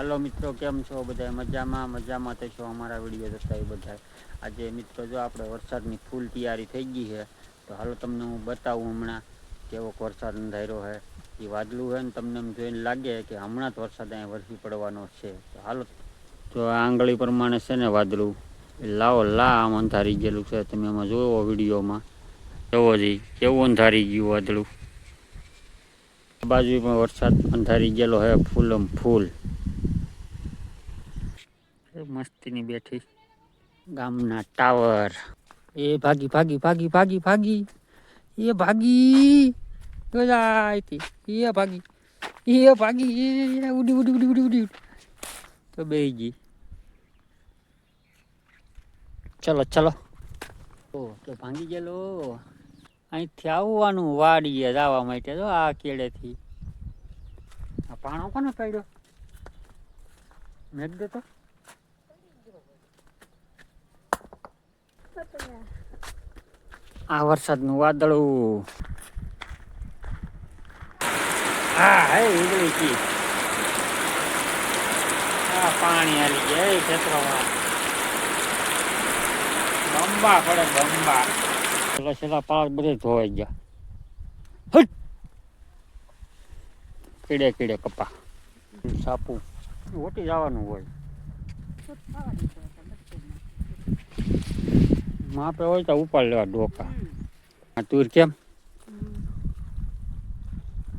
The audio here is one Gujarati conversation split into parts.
હાલો મિત્રો, કેમ છો? બધા મજામાં? મજામાં તો છો અમારા વીડિયો જોતા એ બધા આજે મિત્રો જો આપણે વરસાદની ફૂલ તૈયારી થઈ ગઈ છે, તો હાલો તમને હું બતાવું હમણાં કેવો વરસાદ અંધાર્યો છે. એ વાદળું છે ને તમને એમ જોઈને લાગે કે હમણાં જ વરસાદ અહીંયા વરસી પડવાનો છે. તો હાલો તો આંગળી પ્રમાણે છે ને વાદળું લાવો, લા, આમ અંધારી ગયેલું છે. તમે એમાં જોવો વિડીયોમાં. જોવો જી કેવું અંધારી ગયું વાદળું? બાજુ પણ વરસાદ અંધારી ગયેલો હે ફૂલમ ફૂલ. મસ્તીની બેઠી. ગામના ટાવર. એ ભાગી ભાગી ભાગી ભાગી ભાગી. એ ભાગી. ગજાયતી એ ભાગી. એ ભાગી. એ ઉડી ઉડી ઉડી ઉડી ઉડી તો બે ગઈ. ચલો ચલો. ઓ, તો ભાંગી ગયેલો. અહીંથી આવવાનું વાડીએ જવા માટે. તો આ કેળેથી. આ પાણો કોને પડ્યો? મેઘ દેતો આ વરસાદનું વાદળું. હા હે ગઈ આ પાણી આવી ગયા એ ખેતરોમાં. બંબા પડે બંબા. છેલ્લા છેલ્લા પાક બધે ધોવાઈ ગયા. હટ! કીડે કીડે કપા. સાપુ ઓટી જવાનું હોય. માપે હોય તો ઉપાડ લેવા ડોકા. આ તુર કેમ?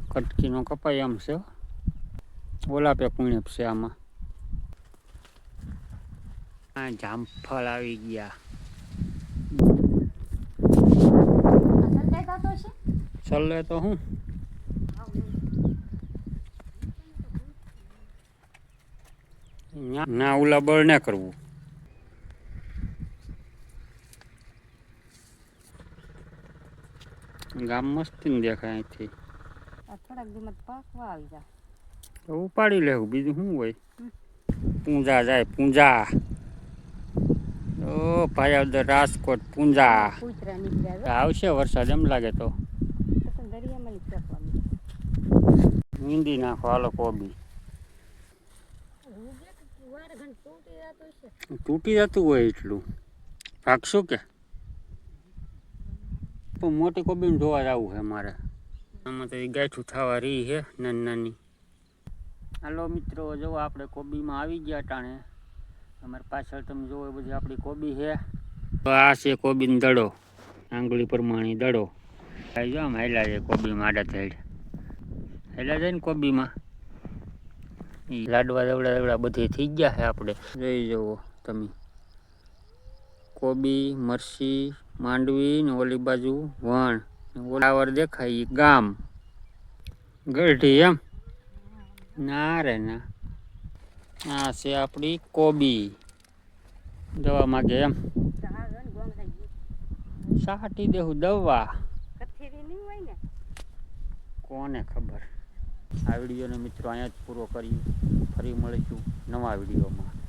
કટકીનો કપાય એમ છે. ઓલા પે કુણેપ છે આમાં. આ જામફળ આવી ગયા. ચલે તો હું? ના ઉલા બળ ના કરવું. ગામ મસ્તી ને દેખાય અહીંથી. થોડાક દિવસ પાકવા આવી જા ઉપાડી લેવું બીજું શું હોય? પૂંજા જાય પૂંજા. ઓ ભાઈ રાજકોટ પૂંજા. આવશે વરસાદ એમ લાગે તો. મીંડી નાખો હાલો કોબી. તૂટી જતું હોય એટલું. ભાગશું કે? પણ મોટી કોબીને જોવા જવું છે મારે. આમાં તો એ ગાંઠું થવા રહી છે, નાની નાની. હાલો મિત્રો, જો આપણે કોબીમાં આવી ગયા ટાણે. અમારી પાછળ તમે જોવો એ બધી આપણી કોબી છે. આ છે કોબીનો દડો, આંગળી પ્રમાણે દડો. આ જો આમ હેલા છે કોબીમાં આડા થેડ હેલા જાય ને કોબીમાં. એ લાડવા દવડા દવડા બધી થઈ ગયા છે આપણે. જોઈ જુઓ તમે. કોબી મરસી માંડવી ને ઓલી બાજુ વણ ઓલાવર દેખાય એ ગામ. ગઢી એમ? ના રે ના. આ છે આપણી કોબી. દવા માગે એમ. સાટી દેવું દવા. કોને ખબર? આ વિડીયોને મિત્રો અહીંયા જ પૂરો કરી ફરી મળીશું નવા વિડીયોમાં.